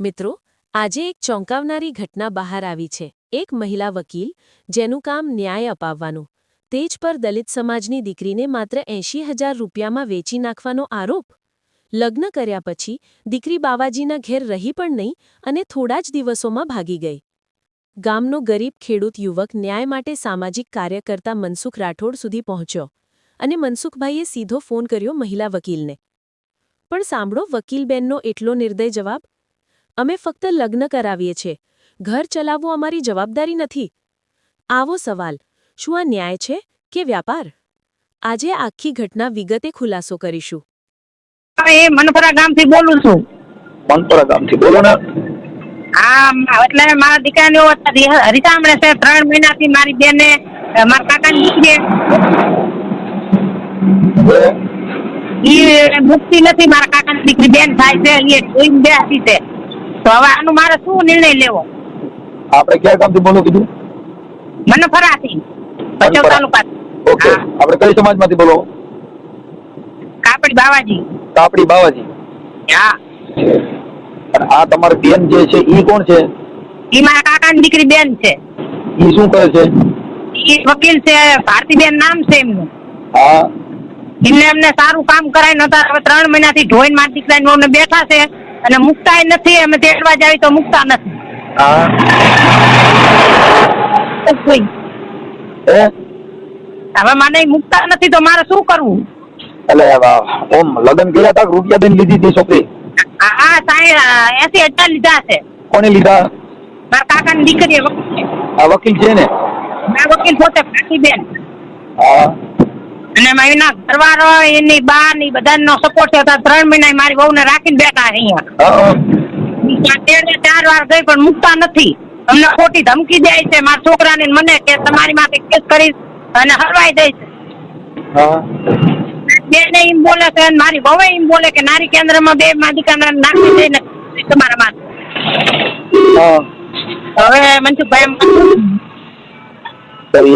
મિત્રો, આજે એક ચોંકાવનારી ઘટના બહાર આવી છે. એક મહિલા વકીલ, જેનું કામ ન્યાય અપાવવાનું તે જ પર દલિત સમાજની દીકરીને માત્ર એંશી હજાર રૂપિયામાં વેચી નાખવાનો આરોપ? લગ્ન કર્યા પછી, દીકરી બાવાજીના ઘેર રહી પણ નહીં અને થોડા જ દિવસોમાં ભાગી ગઈ. ગામનો ગરીબ ખેડૂત યુવક ન્યાય માટે સામાજિક કાર્યકર્તા મનસુખ રાઠોડ સુધી પહોંચ્યો અને મનસુખભાઈએ સીધો ફોન કર્યો મહિલા વકીલને. પણ સાંભળો, વકીલબેનનો એટલો નિર્દય જવાબ અમે ફક્ત લગ્ન કરાવીએ છીએ. ઘર ચલાવવું અમારી જવાબદારી નથી. આવો સવાલ શું આ ન્યાય છે કે વ્યાપાર? આજે આખી ઘટના વિગતે ખુલાસો કરીશું. એ મનપરા ગામથી બોલું છું. મનપરા ગામથી બોલો ને. હા એટલે મારા દીકરાને હરિતામણે છે ત્રણ મહિનાથી મારી બેને મારા કાકાની દીકરી ઈ મુક્તિ નથી મારા કાકાની દીકરી. બેન થાય છે એ જોઈને બેસી છે. તો હવે આનું મારે શું નિર્ણય લેવો? આપણે ક્યાં ગામથી બોલો કીધું? મનફરાથી ભચાઉ મનપરા. તાલુકા ઓકે. હા. આપણે કઈ સમાજમાંથી બોલો? કાપડી બાવાજી. કાપડી બાવાજી. હા. અને આ તમારી બેન જે છે ઈ કોણ છે? ઈ મારા કાકાની દીકરી બેન છે. ઈ શું કરે છે? ઈ વકીલ છે ભારતીબેન નામ છે એમનું. હા. એમને એમને સારું કામ કરાય નતા હવે ત્રણ મહિનાથી ઢોઈન મારા દીકરા ને બેઠા છે. અને મુકતા નથી અમે તેડવા જાવી તો મુકતા નથી. હા. હે? હવે મને મુકતા નથી તો મારે શું કરવું? એટલે ઓમ લગ્ન કર્યા તા રૂપિયા દઈને લીધી હતી છોકરી? આ આ સાહેબ એસી હજાર લીધા છે. કોને લીધા? મારા કાકાની દીકરીએ વકીલ છે. આ વકીલ છે ને? વકીલ પોતે બેન હા. અને એના ઘરવાળો એની બા ની બધાનો સપોર્ટ છે ત્રણ મહિના મારી વહુને રાખીને બેઠા અહીંયા. તેડે ચાર વાર ગઈ પણ મુકતા નથી. અમને ખોટી ધમકી દે છે. મારા છોકરાને ને મને કે તમારી માથે કેસ કરીશ અને હલવાઈ દઈશ. બેને એમ બોલે છે અને મારી વહુ એમ બોલે કે નારી કેન્દ્રમાં બે માદિકાને નાખી દઈને તમારા માથે. હવે મનસુખભાઈ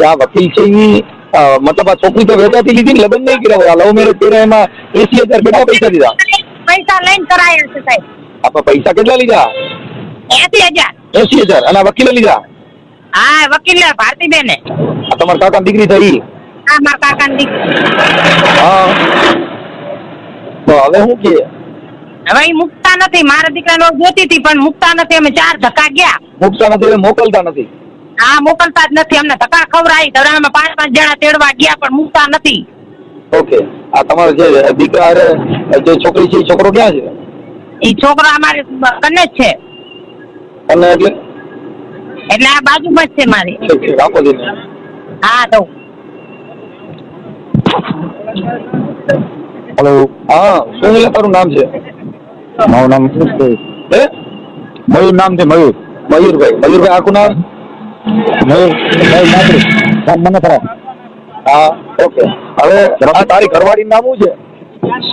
આ વકીલ છે મતલબ આ છોકરી તો વેચાતી લીધી ને લગ્ન નહીં કર્યા હોય. આ લવ મેરેજ કર્યા એમાં એસી હજાર કેટલા પૈસા દીધા પૈસા લઈને કરાયા છે સાહેબ આપણે પૈસા કેટલા લીધા એસી હજાર એસી હજાર અને આ વકીલે લીધા હા વકીલ ભારતીબેને આ તમારા કાકા દીકરી થઈ હા મારા કાકાની દીકરી હા તો હવે શું કે હવે ઈ મુકતા નથી મારા દીકરાને વહુ જોતી હતી પણ મુકતા નથી અમે ચાર ધક્કા ગયા મૂકતા નથી એટલે મોકલતા નથી હા મોકલતા જ નથી અમને. ધક્કા હવે અમે પાંચ પાંચ જણા તેડવા ગયા પણ મૂકતા નથી. ઓકે. આ તમારો જે દીકરા જે છોકરી છે છોકરો ક્યાં છે? એ છોકરો અમારે કને જ છે. અને એટલે? એટલે આ બાજુમાં જ છે મારી. આપો દીને હા તો. હેલો હા શું તારું નામ છે? મારું નામ શું છે? મયુર નામ છે મયુર મયુરભાઈ. મયુરભાઈ આખું નામ? હા ઓકે. હવે તારી ઘરવાળી નામ શું છે?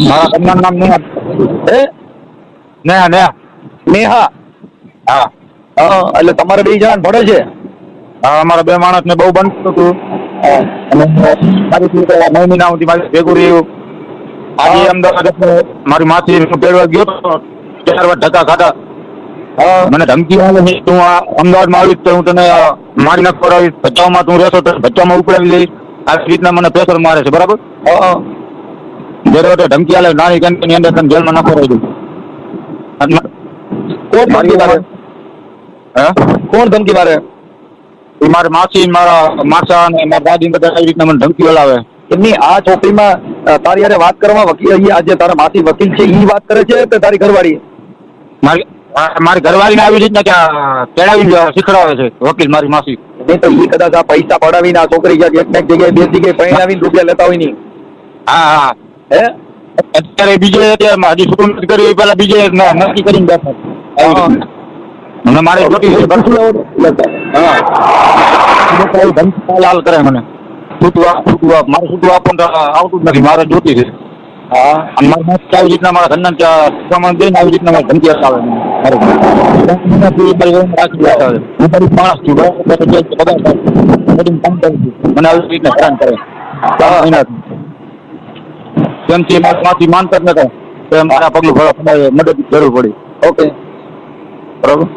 મારા ઘરનાનું નામ નેહા. હે? નેહા નેહા. નેહા? હા. હા એટલે તમારે બે જણા ભણે છે? હા અમારા બે માણસ ને બહુ બનતું હતું. નવ મહિના સુધી મારી ભેગું રહ્યું. આજે અમદાવાદ મારી માસી પેડવા ગયો તો ચાર વાર ધક્કા ખાધા. હા મને ધમકી આવે છે તું આ અમદાવાદમાં આવીશ તો હું તને મારી નાખ કરાવીશ ભચાઉમાં તું રહેશો તો ભચાઉમાં ઉપડાવી લઈશ. આવી રીતના મને પ્રેશર મારે છે બરાબર? વખતે ધમકી આવે નાની કંપની અંદર તને જેલમાં નાખો રહી દઉં. કોણ ધમકી મારે એ મારા માસી મારા માસા અને મારા દાદી બધા આવી રીતના મને ધમકી હલાવે એમની આ છોકરીમાં તારી યારે વાત કરવામાં વકીલ આજે તારા માસી વકીલ છે એ વાત કરે છે કે તારી ઘરવાળી? મારી મારી ઘરવાળીને આવી રીતના ત્યાં તેડાવીને શીખડાવે છે વકીલ મારી માસી. નહીં તો એ કદાચ આ પૈસા પડાવીને આ છોકરી ક્યાંક એક એક જગ્યાએ બે જગ્યાએ પરિણાવીને રૂપિયા લેતા હોય નહીં હા હા. હે? અત્યારે બીજે અત્યારે હજી શું નથી કર્યું એ પેલા બીજે નક્કી કરીને બેઠા. મને મારે હા. લાલ કરે મને. છૂટવા આપ છૂટું આપ મારે છૂટવા આપવાનું આવતું જ નથી મારે જોતી છે. હા. અને મારી માસી આવી રીતના મારા ઘરના પ્રમાણ દઈને આવી રીતના મારા ધમકી આવે મારે મારી વહુને રાખી બેઠા છે. હું તારી માણસ છું બરાબર? તો જે પગાર થાય. બધું કામ કરું છું. મને આવી રીતના હેરાન કરે. કેમ કે માસી માનતા જ નતા. કે મારા પગલું ભરવા મદદ જરૂર પડી. ઓકે. બરોબર?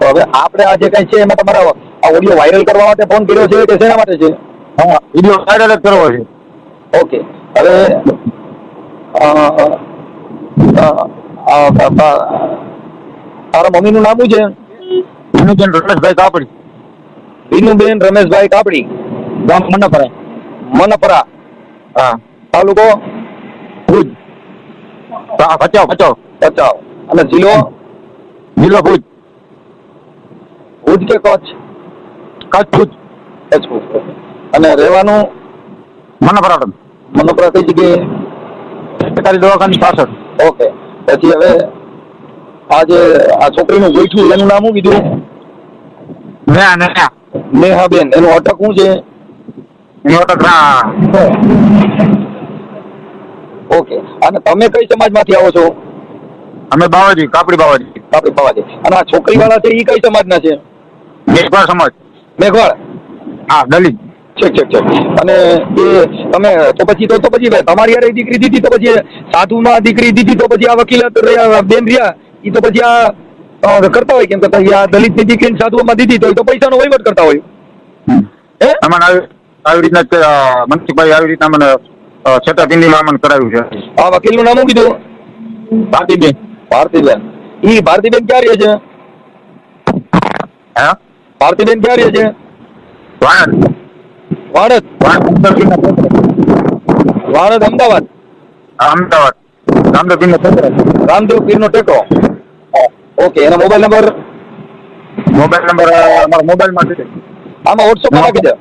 તો હવે આપણે આ જે કઈ છે એમાં તમારા ઓડિયો વાયરલ કરવા માટે ફોન કર્યો છે કે શેના માટે છે? હા વીડિયો વાયરલ જ કરવો છે. ઓકે. હવે તારા મમ્મીનું નામ શું છે? વિનુબેન રમેશભાઈ કાપડી. વિનુબેન રમેશભાઈ કાપડી. ગામ મનપરા મનપરા હા. તાલુકો? ભુજ. ભચાવ ભચાવ ભચાવ અને જિલ્લો? જિલ્લો ભુજ. ભુજ કે કચ્છ? કચ્છ ભુજ. કચ્છ ભુજ. અને રહેવાનું? મનપરા મનપરા કઈ જગ્યાએ? સરકારી દવાખાની પાછળ. ઓકે. પછી હવે આ જે આ છોકરીનું ગોઠવું એનું નામ શું કીધું? ના ના નેહાબેન. એનું અટક શું છે? એનું અટક ના ઓકે. અને તમે કઈ સમાજમાંથી આવો છો? અમે બાવાજી કાપડી બાવાજી. કાપડી બાવાજી. અને આ છોકરી વાળા છે એ કઈ સમાજના છે? મેઘવાળ સમાજ. મેઘવાળ? હા દલિત. ઠીક ઠીક ઠીક અને એ તમે તો પછી તો તો પછી તમારી યારે દીકરી દીધી તો પછી સાધુમાં દીકરી દીધી તો પછી આ વકીલાત બેન રહ્યા એ તો પછી આ કરતા હોય કેમ કે આ દલિતની દીકરીને સાધુમાં દીધી તો એ તો પૈસાનો વહીવટ કરતા હોય. હે? અમને આવી રીતના મનસુખભાઈ આવી રીતના મને છેતરપિંડીમાં અમને કરાવ્યું છે. આ વકીલનું નામ શું કીધું? ભારતીબેન ભારતીબેન ઈ ભારતીબેન ક્યાં રહે છે? હે? ભારતીબેન ક્યાં રહે છે? વાણંદ છેતરપિંડીના વાડદ અમદાવાદ. હા, અમદાવાદ. રામદેવપીરના છોકરા. રામદેવ પીરનો ટેકો ઓકે એનો મોબાઈલ નંબર? મોબાઈલ નંબર અમારા મોબાઈલમાં છે. આમાં વોટ્સઅપમાં નાખી દે.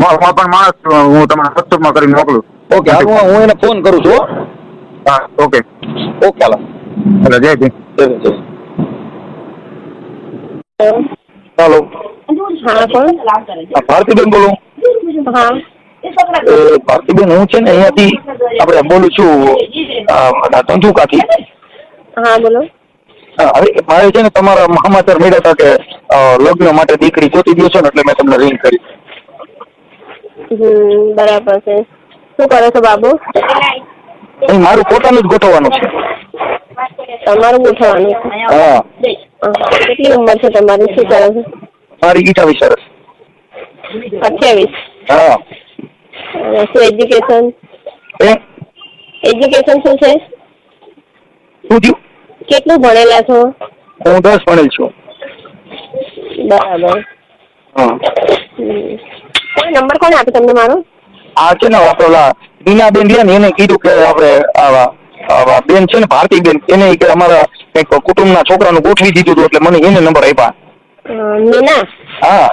મારો મારો પણ માણસ હું તમને વોટ્સઅપમાં કરીને મોકલું. ઓકે હાલ હું હું એને ફોન કરું છું હા. ઓકે. ઓકે હાલો. હાલો જય જય જય હાલો. હા હા, ભારતીબેન બોલું. હા ભારતીબેન હું છે ને અહીંયાથી આપણે બોલું છું આ, હા બોલો. હવે મારે છે ને તમારા સમાચાર મળ્યા હતા કે લગ્ન માટે દીકરી જોતી દો છો ને એટલે મેં તમને રિંગ કરી. બરાબર છે. શું કરો છો બાબુ? મારું પોતાનું જ ગોઠવવાનું છે. તમારું ગોઠવવાનું છે? હા. કેટલી ઉંમર છે તમારી? શું કરો છો? મારી ગીતા સરસ અઠ્યાવીસ. હા. શું એજ્યુકેશન એજ્યુકેશન શું છે? શું થયું? કેટલું ભણેલા છો? હું દસ ભણેલ છું. બરાબર. હા. કોઈ નંબર કોને આપ્યો તમને મારો? આ છે ને બેન બીનાબેન રહ્યા ને એને કીધું કે આપણે આવા આવા બેન છે ને ભારતીબેન એને કે અમારા કંઈક કુટુંબના છોકરાનું ગોઠવી દીધું હતું એટલે મને એને નંબર આપ્યા. હા.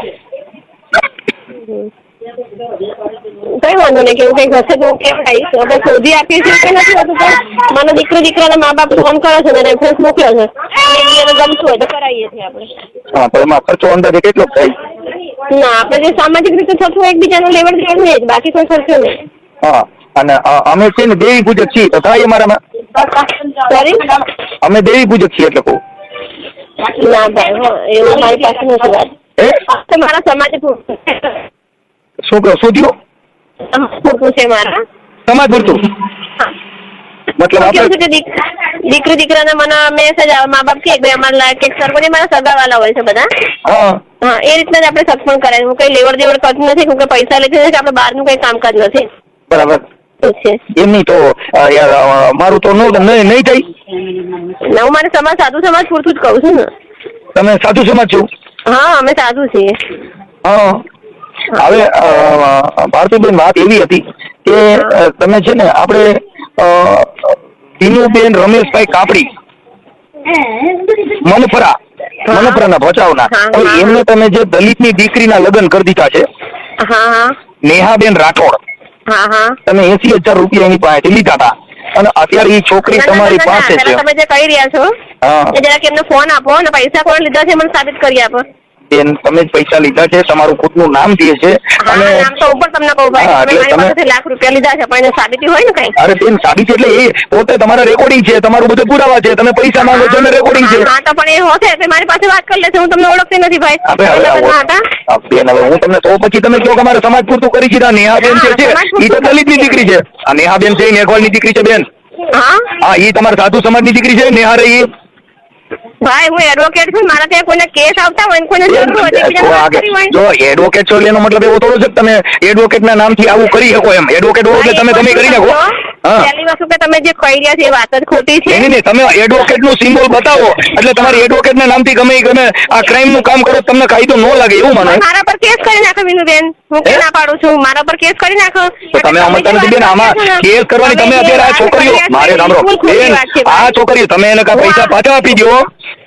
કઈ વાંધો નહીં કેવું કઈ હશે તો હું કેવડાવીશ હવે શોધી આપીએ છીએ કે નથી હોતું પણ મને દીકરો દીકરાના મા બાપ ફોન કરે છે ને રેફરન્સ મોકલ્યો છે. એને ગમતું હોય તો કરાવીએ છીએ આપણે. હા પણ એમાં ખર્ચો અંદાજે કેટલો થાય? ના આપણે જે સામાજિક રીતે થતું હોય એકબીજાનું લેવડ દેવડ નહીં જ બાકી કોઈ ખર્ચો નહીં. હા અને અમે છે ને દેવી પૂજક છીએ તો થાય અમારામાં? સોરી અમે દેવી પૂજક છીએ એટલે કહું. ના ભાઈ એવું મારી પાસે નથી વાત. તમારા સમાજ પૂરતું શું થયો? છે મારા? સમાજ પૂરતું મતલબ કે દીકરી દીકરાને મને મેસેજ આવે મા બાપ કે ભાઈ અમારા લાયક એક સરપંચ મારા સગાવાલા હોય છે બધા. હા. એ રીતના જ આપણે સક્ષમ કરાય. હું કઈ લેવડ દેવડ કરતી નથી હું કઈ પૈસા લેતી નથી કે આપણે બહારનું કઈ કામકાજ નથી. બરાબર. એમની તો મારું તો નો નહીં નહીં થઈ? ના હું મારે સમાજ સાધુ સમાજ પૂરતું જ કહું છું ને. તમે સાધુ સમાજ છો? હા અમે સાધુ છીએ. હા. હવે ભારતીબેન વાત એવી હતી કે તમે છે ને આપણે ધીનુબેન રમેશભાઈ કાપડી મનપરા મનફરાના હા. એમને તમે જે દલિતની દીકરીના લગ્ન કરી દીધા છે નેહાબેન રાઠોડ હા હા. તમે એસી હજાર રૂપિયા એની પાસેથી લીધા હતા. અને અત્યારે એ છોકરી તમારી પાસે છે. તમે જે કહી રહ્યા છો જરાક એમને ફોન આપો અને પૈસા કોણ લીધા છે મને સાબિત કરી આપો. બેન તમે જ પૈસા લીધા છે તમારું ખુદનું નામ દે છે અને નામ તો ઉપર તમને કહું ભાઈ તમે મારી પાસેથી લાખ રૂપિયા લીધા છે પણ સાબિતી હોય ને કઈ? અરે બેન સાબિત એટલે એ પોતે તમારા રેકોર્ડિંગ છે તમારું બધું પુરાવા છે તમે પૈસા માંગો છો રેકોર્ડિંગ છે. હા, હા તો પણ એ હોશે તો મારી પાસે વાત કરી લેશે હું તમને ઓળખતી નથી ભાઈ. હવે હતા? બેન હવે હું તમને તો પછી તમે કહો કે અમારે સમાજ પૂરતું કરી દીધા નેહાબેન જે છે એ તો દલિતની દીકરી છે. આ નેહાબેન છે એ નેગવાલની દીકરી છે બેન. હા? હા એ તમારા સાધુ સમાજની દીકરી છે નેહા રહી ભાઈ હું એડવોકેટ છું. મારા ત્યાં કોઈને કેસ આવતા હોય કોઈને જરૂર હોય જો એડવોકેટ છો એનો મતલબ એવો થોડો છે કે તમે એડવોકેટ ના નામથી આવું કરી શકો એમ. એડવોકેટ હો એટલે તમે તમે કરી નાખો પહેલી વસ્તુ કે તમે જે કહી રહ્યા છે એ વાત જ ખોટી છે. નહીં નહીં તમે એડવોકેટનું સિમ્બોલ બતાવો. એટલે તમારી એડવોકેટ ના નામથી ગમે ગમે આ ક્રાઇમનું કામ કરો તમને કાયદો ન લાગે એવું મને મારા પર કેસ કરી નાખો વિનુબેન. હું કે ના પાડું છું? મારા પર કેસ કરી નાખો. તમે અમલતા નથી બેન આમાં કેસ કરવાની તમે અત્યારે આ છોકરીઓ મારે સાંભળો આ છોકરીઓ તમે એને કા પૈસા પાછા આપી દો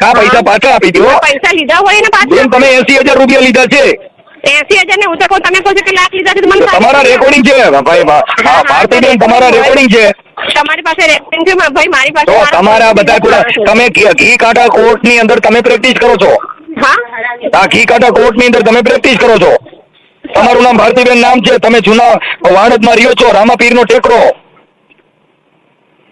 કા પૈસા પાછા આપી દો. પૈસા લીધા હોય ને પાછા? તમે એસી હજાર રૂપિયા લીધા છે. એસી હજાર ને હું તો કહું તમે કહો છો કે લાખ લીધા છે મને તમારા રેકોર્ડિંગ છે. ભાઈ હા ભારતીબેન તમારા રેકોર્ડિંગ છે. તમારી પાસે રેકોર્ડિંગ છે ભાઈ મારી પાસે તમારા બધા તમે ઘી કાંટા કોર્ટની અંદર તમે પ્રેક્ટિસ કરો છો. હા? ઘી કાંટા કોર્ટની અંદર તમે પ્રેક્ટિસ કરો છો. તમારું નામ ભારતીબેન નામ છે. તમે જૂના વાડદમાં રહ્યો છો. રામાપીર નો ટેકરો.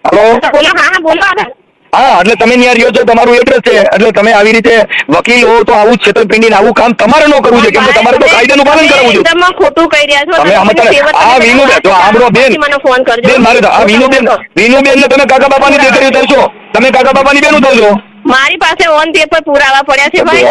હલો? બોલો હા હા બોલો. હા એટલે તમે ત્યાં રહ્યો છો તમારું એડ્રેસ છે. એટલે તમે આવી રીતે વકીલ હો તો આવું છેતરપિંડી ને આવું કામ તમારે ન કરવું છે કેમ કે તમારે તો કાયદાનું પાલન કરવું છે તમે ખોટું કહી રહ્યા છો તમે આમાં આ વિનુબેન તો આમરો બેન મને ફોન કરજો. બેન મારે આ વિનુબેન વિનુબેન ને તમે કાકા બાપાની દીકરી ઉતરશો તમે કાકા બાપાની બેન ઉતરશો મારી પાસે ઓન પેપર પુરાવા પડ્યા છે ભાઈ.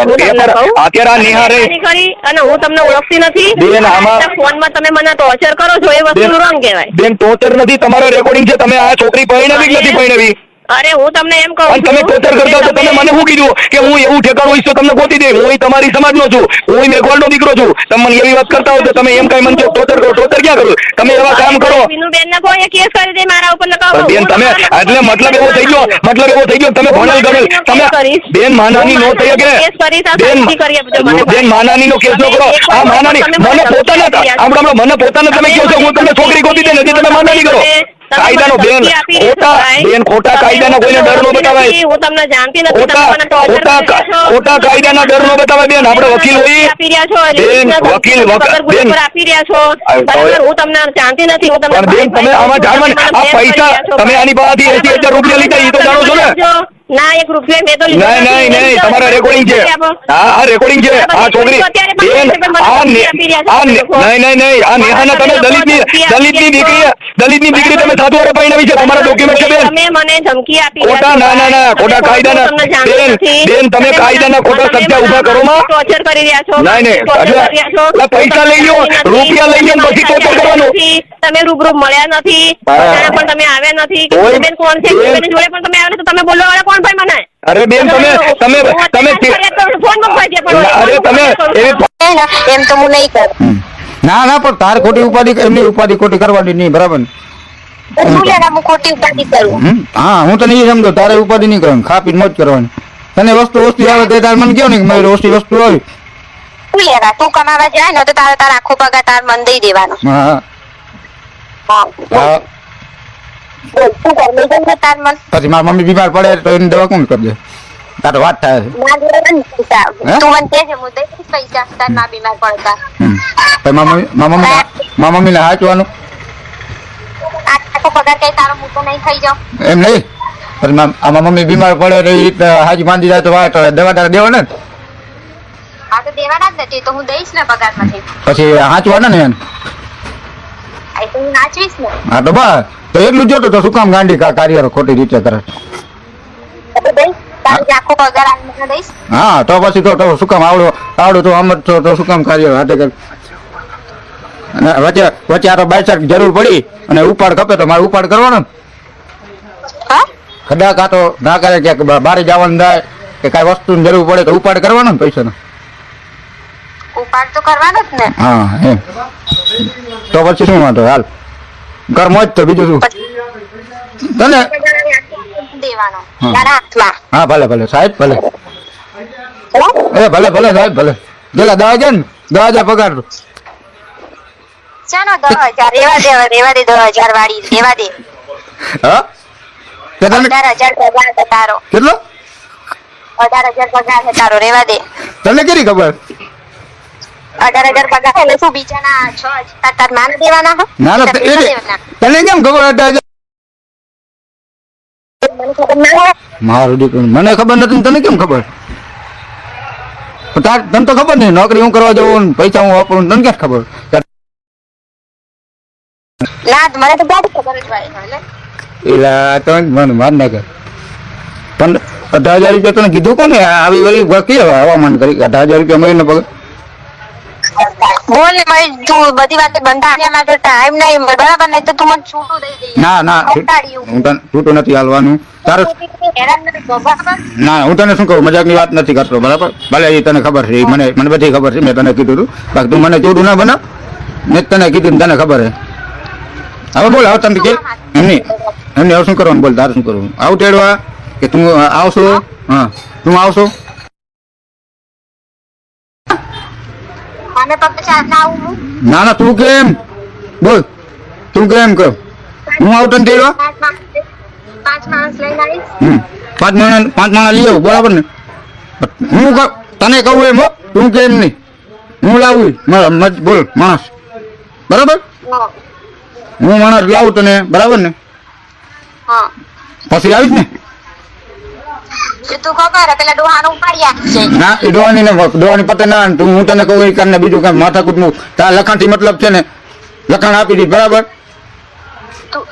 અત્યારે આ નિહારે- કરી અને હું તમને ઓળખતી નથી. બેન, આમાં- ફોનમાં તમે મને ટોર્ચર કરો છો એ વસ્તુ રોંગ કહેવાય. બેન ટોચર નથી તમારો રેકોર્ડિંગ છે. તમે આ છોકરી પરણાવી નથી પરણાવી અરે હું તમને એમ કહું તમે કોતર કરતા તો તમે મને શું કીધું? કે હું એવું ઠેકાણું હોઈશ તો તમને ગોતી દે હું તમારી સમાજનો છું હું મેઘવાળનો દીકરો છું. તમે એવી વાત કરતા હો તો તમે એમ કઈ મને ટોચર કરો ટોચર ક્યાં કરો? તમે એવા કામ કરો. વિનુબેન ને કહો કેસ કરી દે મારા ઉપર ને બેન તમે એટલે મતલબ એવો થઈ ગયો મતલબ એવો થઈ ગયો તમે ભણેલ ગણેલ. તમે બેન માનાની નો થઈ કે બેન. બેન માનાની નો કેસ નો કરો. આ માનાની મને પોતાના ધમકી આપી મને પોતાને તમે કહો છો હું તમને છોકરી ગોતી દે નથી તમે માનાની કરો. કાયદાનો બેન ખોટા બેન ખોટા કાયદાનો કોઈને ડર નો બતાવાય. હું તમને જાણતી નથી ખોટા ખોટા. ખોટા કાયદાના ડર નો બતાવાય બેન આપણે વકીલ હોઈએ આપી રહ્યા છો બેન વકીલ બેન. આપી રહ્યા છો. હું તમને જાણતી નથી હું તમને બેન તમે આમાં જાણવા આ પૈસા તમે આની પાસેથી એસી હજાર રૂપિયા લીધા એ તો જાણો છો ને. ના એક રૂપિયા મેં તો લીધો નહીં નહીં નહીં તમારા રેકોર્ડિંગ છે. હા આ રેકોર્ડિંગ છે. આ છોકરી બેન તમે આ. નહીં નહીં નહીં આ નેહાના દલિતની દલિતની દીકરી દલિતની દીકરી તમે સાત વારે પરણાવી છે તમારા ડોક્યુમેન્ટ છે બેન. તમે મને ધમકી આપી ખોટા ના ના ના તમે ખોટા કાયદાના બેન નથી. બેન તમે મને- કાયદાના ખોટા તમે સત્યા ઊભા કરો માં. ટોર્ચર કરી રહ્યા છો? નહીં, નહીં. એટલે- પૈસા લઈ લો. રૂપિયા લઈ લો પછી ટોર્ચર કરવાનું. તમે રૂબરૂ મળ્યા નથી. પણ તમે આવ્યા નથી. બેન કોણ છે? જોડે પણ તમે આવ્યા તો તમે બોલવા વાળા કોણ ભાઈ મને. અરે બેન તમે તમે તમે ફોનમાં જે પણ અરે તમે એવી એમ તો હું નહીં કરું. ના ના પણ તાર ખોટી ઉપાધિ એમની ઉપાધિ ખોટી કરવાની નહીં બરાબર ને? હું હું તને એ સમજો તારે ઉપાધિ નહીં કરવાની ખા પીને મોજ કરવાની. તને વસ્તુ વસ્તુ આવે તે તારે મને કયો ને મારી ઓછી વસ્તુ આવી. શું લેવા તું કમાવા જાય ને તો તારે તાર આખો પગાર તાર મન દઈ દેવાનો. હા. હા. પછી મારી મમ્મી બીમાર પડે તો એની દવા કોણ કરજે તારો વાત થાય છે. ના જોડે ને તું મને કહેજે હું દઈશ પૈસા. તારમાં બીમાર પડતા પછી મમ્મી મમ્મી હાચવાનું? એમ નહીં? આમાં મમ્મી બીમાર પડે તો એ રીતે હાજી માંદી જાય તો વાત દવા તારે ને? આ તો દેવાના જ નથી તો હું દઈશ ને પગારમાંથી પછી હાચવાના ને એને? હું તો બસ. તો એટલું જોતો તો શું કામ ગાંડી કા કાર્ય ખોટી રીતે કરે? હા તો પછી તો શું કામ આવડો? આવડો તો આમ જ તો શું કામ કાર્ય હાથે કર અને વચ્ચે વચ્ચે આ તો બાયસાક જરૂર પડી અને ઉપાડ ખપે તો મારે ઉપાડ કરવાનો. ખડા આ તો ના કરે ક્યાંક બારે જવાનું થાય કે કાંઈ વસ્તુની જરૂર પડે તો ઉપાડ કરવાનો ને પૈસાનો. ઉપાડ તો કરવાનો જ ને. હા એમ. તો પછી શું વાંધો હાલ. કર મોજ તો બીજું શું? તને? હા. ભલે ભલે સાહેબ ભલે. એ ભલે ભલે સાહેબ ભલે. પેલા દવા છે ને દવા જાય પગાર ચાલો હજાર રેવા દે રેવા દે દસ હજાર વાળી રેવા દે. હા? કેટલો? અઢાર હજાર પગાર છે તારો રેવા દે. તને કેરી ખબર? અઢાર હજાર પગાર એટલે શું બીજાના છ હજાર તાર માન દેવાના હો ના ના તાર એ પૈસા દેવાના. તને કેમ ખબર હતા મને ખબર મારું દીકરું મને ખબર નથી તને કેમ ખબર? તાર તને તો ખબર નહીં નોકરી હું કરવા જવું ને પૈસા હું વાપરું તને ક્યાં ખબર? ના મને તો બધી ખબર જ હોય એલા તો મને માર ના કર પંદર અઢાર હજાર રૂપિયા તને કીધું કોને? આવી વળી હવામાન કરી અઢાર હજાર રૂપિયા મળીને પગાર બોલ ને ભાઈ તું બધી વાતે બંધાવ્યા માટે ટાઈમ નહીં મળે, બરાબર નહીં તો તું મને છૂટું દઈ દે. ના ના હું તને છૂટું નથી હાલવાનું. તારે ના હું તને શું કહું મજાકની વાત નથી કરતો બરાબર? ભલે એ તને ખબર છે મને મને બધી ખબર છે મેં તને કીધું હતું બાકી તું મને ચોડું ના બનાવ. મેં તને કીધું તને ખબર છે. હવે બોલ હવે તમે કે એમની એમને હવે શું કરવાનું? બોલ તારે શું કરવું આવું તેડવા કે તું આવશો? હા તું આવશો? મને પપ્પા ચા આવું હું? ના ના તું કેમ? બોલ. તું કેમ કર હું આવું તને તેડવા પાંચ માણસ લઈને આવીશ. પાંચ માણા પાંચ માણા લઈ આવું બરાબર ને? હું તને કહું એમ હો, તું કેમ નહીં? હું લાવું મારા બોલ માણસ. બરાબર? હું. માણસ લાવું તને બરાબર ને? પછી આવીશ ને? તું ખબર પેલા ડોહાનું ઉપાડી આપજે. ના એ ડોવાની ને ડોવાની પતે ના તું હું તને કહું એ કરીને બીજું કાંઈ માથાકૂટનું તાર લખાણથી મતલબ છે ને લખાણ આપી દી બરાબર? તું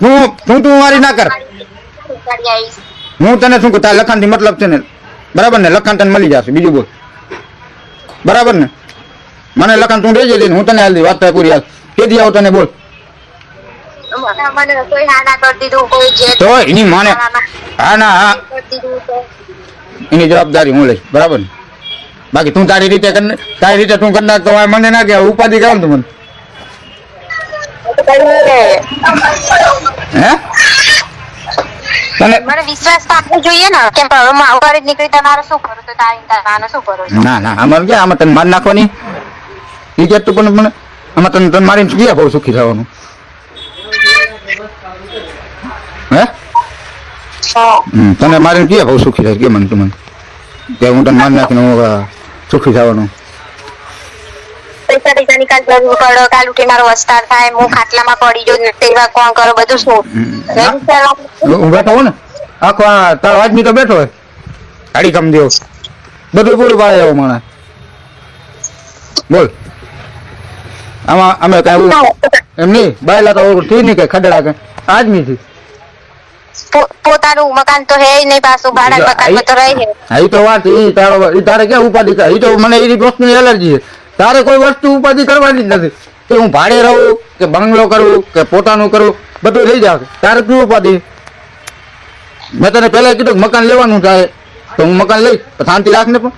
તું તું તું મારી ના કર. હું તને શું કહું તાર લખાણથી મતલબ છે ને બરાબર ને? લખાણ તને મળી જશે બીજું બોલ. બરાબર ને? મને લખાણ તું દેજે હું તને હાલ વાત થાય પૂરી હાલ. કેદી આવું તને બોલ મને કોઈ હા ના કરી દીધું કોઈ જે તો એની માને હા ના હા. કરી દીધું તો એની જવાબદારી હું લઈશ બરાબર બાકી તું તારી રીતે તારી રીતે તું કરી તો મને ના કે ઉપાધિ કરો તું મને. હે? મને વિશ્વાસ તો આપવો જોઈએ ને. કે હું આવું જ નીકળી તમારે શું કરું તો તારી તારે શું કરું ના ના આમાં ક્યાં? આમાં તને માર નાખવાની? એ કે તું પણ મને આમાં તને તને મારીને ક્યાં બહુ સુખી થવાનું હે હમ, તને મારે કે બહુ સુખી થાય? કે મને તું મને? કે હું તને માન નાખીને હું સુખી થવાનું? પૈસા પૈસા નિકાલ કરવું પડે કાલ ઉઠી મારો વસ્તાર થાય હું ખાટલામાં પડી જો તેવા કોણ કરો બધું શું? હું. બેઠો હોઉં ને? આખો આ તારો આદમી તો બેઠો હોય. ગાડી કમ દેવો. બધું પૂરું પાડે એવો માણસ. બોલ. આમાં અમે કાંઈ એમ નહીં બાયલા તો થી નહીં કઈ ખડડા કઈ પોતાનું મકાન તો હે નહીં પાછું ભાડા મકાન તો રહે હે તો વાત ઈ તારો ઈ તારે કે ઉપાધિ કર ઈ તો મને એની વસ્તુની એલર્જી છે. તારે કોઈ વસ્તુ ઉપાધિ કરવાની જ નથી. કે હું ભાડે રહું કે બંગલો કરું કે પોતાનું કરું બધું થઈ જાવ તારે શું ઉપાધિ? મેં તને પહેલા કીધું મકાન લેવાનું થાય તો હું મકાન લઈશ શાંતિ રાખ ને પણ.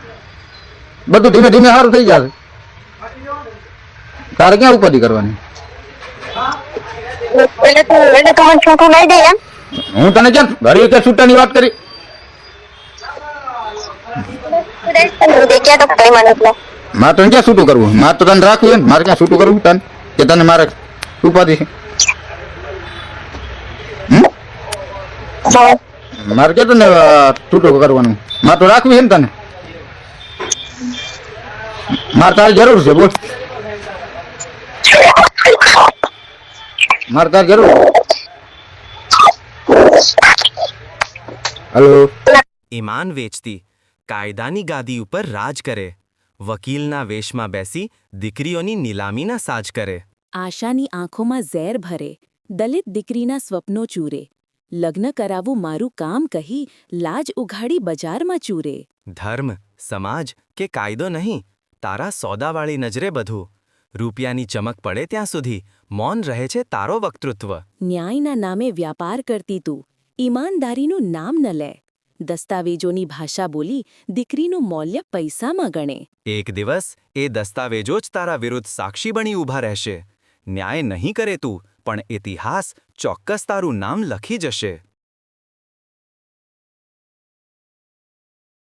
બધું ધીમે ધીમે સારું થઈ જશે. તારે ક્યાં ઉપાધિ કરવાની? એટલે તું એટલે તું મને છૂટું લઈ દે એમ? હું તને ક્યાં ઘરે કે છૂટાની વાત કરી? તું તો મારે તને ક્યાં છૂટું કરવું? મારે તો તને રાખવું છે ને, મારે ક્યાં છૂટું કરવું તને? કે તને મારે ઉપાધિ છે? મારે કે તને છૂટું કરવાનું? મારે તો રાખવી છે ને તને? મારે તારી જરૂર છે, બોલ. મારે તારી જરૂર હલો ઈમાન વેચતી કાયદાની ગાદી ઉપર રાજ કરે વકીલના વેશમાં બેસી દીકરીઓની નીલામીના સાજ કરે આશાની આંખોમાં ઝેર ભરે દલિત દીકરીના સ્વપ્નો ચૂરે લગ્ન કરાવવું મારું કામ કહી લાજ ઉઘાડી બજારમાં ચૂરે ધર્મ સમાજ કે કાયદો નહીં તારા સોદાવાળી નજરે બધું રૂપિયાની ચમક પડે ત્યાં સુધી મૌન રહે છે તારો વક્તૃત્વ. ન્યાયના નામે વ્યાપાર કરતી તું. ઈમાનદારીનું નામ ન લે. દસ્તાવેજોની ભાષા બોલી દીકરીનું મૌલ્ય પૈસામાં ગણે. એક દિવસ એ દસ્તાવેજો જ તારા વિરુદ્ધ સાક્ષી બની ઊભા રહેશે. ન્યાય નહીં કરે તું પણ ઇતિહાસ ચોક્કસ તારું નામ લખી જશે.